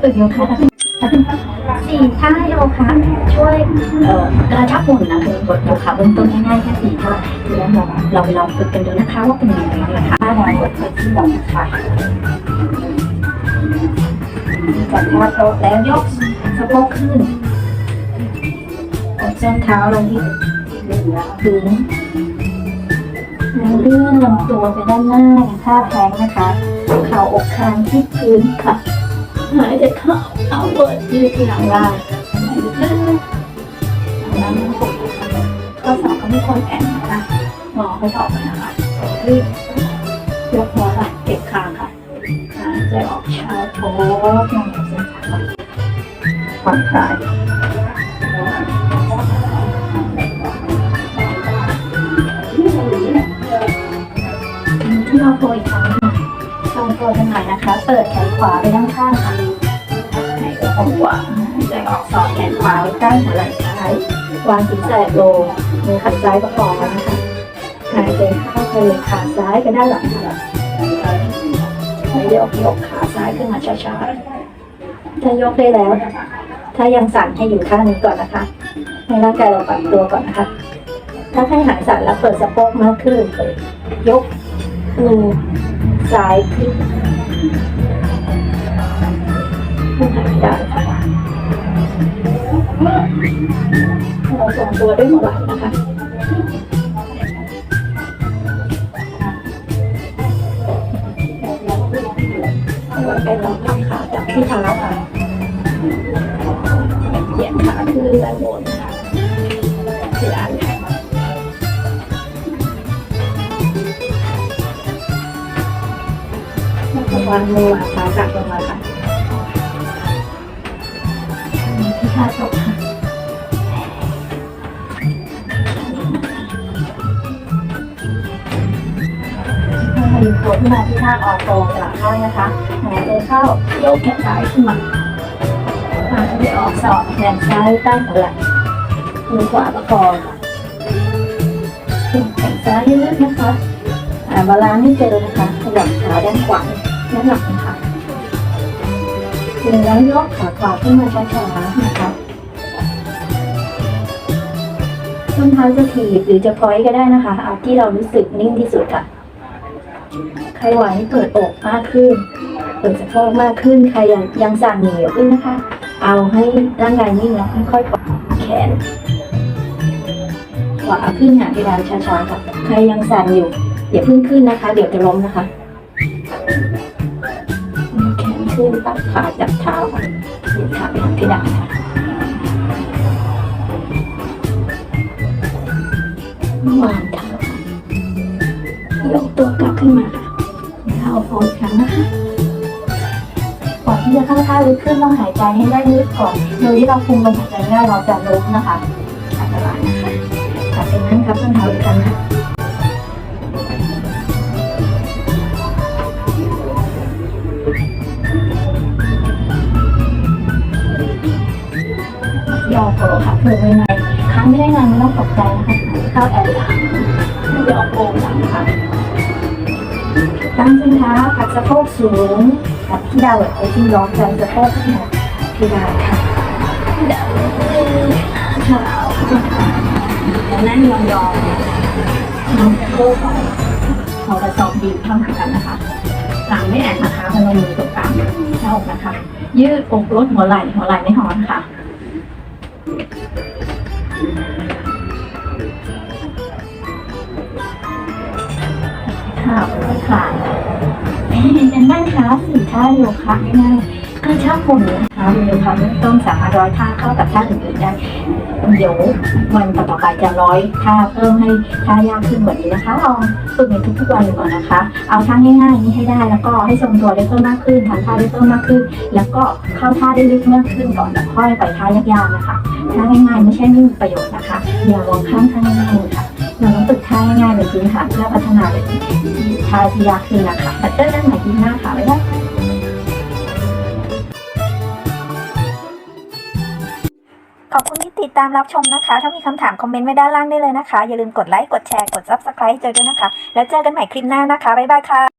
ฝึกโยคะสี่ท่าโยคะช่วยกระชับหุ่นนะคือบทโยคะเบื้องต้นง่ายๆแค่สี่ท่าแล้วเราเราไปลองฝึกกันดูนะคะว่าเป็นยังไงนะคะท่าแรงกดไปที่ลังค่ะจับท่าโต๊ะแล้วยกสะโพกขึ้นกดส้นเท้าลงที่พื้นเลื่อนลำตัวไปด้านหน้าอย่างท่าแพงนะคะ เข่าอกคางที่พื้นค่ะ หายใจเข้าเอาเปิดยืดที่หลังได้หายใจเข้าน้ำมันหกข้อสอบก็ไม่ควรแอนนะคะงอให้ออกนะคะรีบยกหัวไหล่เก็บคางค่ะหายใจออกช้าโถมองเส้นขาผ่อนคลายที่เราโปรอีกครั้งหนึ่งทรง ตัวกันหน่อยนะคะ เปิดแขนขวาไปด้านข้างค่ะหายใจออกขวาหายใจออกสอดแขนขวาไว้ใต้หัวไหล่ซ้ายวางศีรษะลงมือขัดซ้ายประคองไว้นะคะหายใจเข้าไปเลยขาซ้ายไปด้านหลังค่ะหายใจออกยกขาซ้ายขึ้นมาช้าๆถ้ายกได้แล้ว ถ้ายังสั่นให้อยู่ข้างนี้ก่อนนะคะให้ร่างกายเราปรับตัวก่อนนะคะ ถ้าให้หายสั่นแล้วเปิดสะโพกมากขึ้นยกมือ ซ้ายขึ้นขึ้นหายได้ค่ะเราทรงตัวด้วยหัวไหล่นะคะไปลองทำขาจับที่เท้าค่ะเหยียดขาขึ้นและบนค่ะที่ด้านค่ะ วางมือวางเท้ากลับลงมาค่ะที่ท่าตกค่ะพยุงตัวขึ้นมาที่ท่าออกโตสลับข้างนะคะหายใจเข้ายกแขนซ้ายขึ้นมาหายใจออกสอดแขนซ้ายใต้หัวไหล่มือขวาประคองค่ะแขนซ้ายยืดนะคะอ่าบาลานซ์ให้เจอนะคะขยับขาด้านขวา ด้านหลังค่ะแล้วยกขาขวาขึ้นมาช้าๆนะคะส้นเท้าจะถีบหรือจะพอยก็ได้นะคะเอาที่เรารู้สึกนิ่งที่สุดค่ะใครไหวเปิดอกมากขึ้น เปิดสะโพกมากขึ้น ใครยังยังสั่นอยู่อย่าขึ้นนะคะ เอาให้ร่างกายนิ่งแล้วค่อยๆปล่อยแขนขวาขึ้นหาเพดานช้าๆค่ะ ใครยังสั่นอยู่อย่าเพิ่งขึ้นนะคะ เดี๋ยวจะล้มนะคะ ขึ้นตัดขาจับเท้าค่ะเหยียดขาไปทางเพดานค่ะวางเท้ายกตัวกลับขึ้นมาค่ะเท้าโพสครั้งนะคะก่อนที่จะเข้าท่าลึกขึ้นต้องหายใจให้ได้ลึกก่อนโดยที่เราคุมลมหายใจไม่ได้เราจะล้มนะคะอันตรายนะคะกลับไปนั่งครับต้นเท้าอีกครั้งค่ะ ยอโผล่ค่ะเผื่อไว้ในครั้งไม่ได้งานไม่ต้องตกใจนะคะข้าแอร์หลังไม่ได้ออกโป่งหลังค่ะตั้งส้นเท้าผักสะโพกสูงกับที่ดาวแบบไปที่ร้อนใจสะโพกขึ้นมาที่ดาวค่ะดาวเท้าแล้วนั่งยองๆน้องสะโพกของเขากระสอบดีเข้าหากันนะคะหลังไม่แอนนะคะพนมมือตรงกลางหน้าอกนะคะ ยืดอกลดหัวไหล่หัวไหล่ไม่หอนค่ะ ค่ะค่ะเป็นนั่งเท้าสี่ท่าโยคะง่ายๆก็ชอบผมนนะคะโยคะเบื้องต้นสามารถร้อยท่าเข้ากับท่าอื่นๆได้ เดี๋ยววันต่อไปจะร้อยท่าเพิ่มให้ท่ายากขึ้นกว่านี้นะคะลองฝึกในทุกๆวันก่อนนะคะ เอาท่าง่ายๆนี้ให้ได้แล้วก็ให้ทรงตัวได้เพิ่มมากขึ้นทำท่าได้เพิ่มมากขึ้น แล้วก็เข้าท่าได้ลึกมากขึ้นก่อนแล้วค่อยไปท่ายากๆนะคะท่าง่ายๆไม่ใช่ไม่มีประโยชน์นะคะอย่ามองข้ามท่าง่ายๆเลยค่ะเราต้องฝึกท่าง่ายๆในพื้นฐานเพื่อพัฒนาไปท่าที่ยากขึ้นนะคะมาเจอกันใหม่ที่หน้าค่ะบ๊ายบาย ขอบคุณที่ติดตามรับชมนะคะ ถ้ามีคำถามคอมเมนต์ไว้ด้านล่างได้เลยนะคะ อย่าลืมกดไลค์ กดแชร์ กด Subscribe เจอด้วยนะคะ แล้วเจอกันใหม่คลิปหน้านะคะ บ๊ายบายค่ะ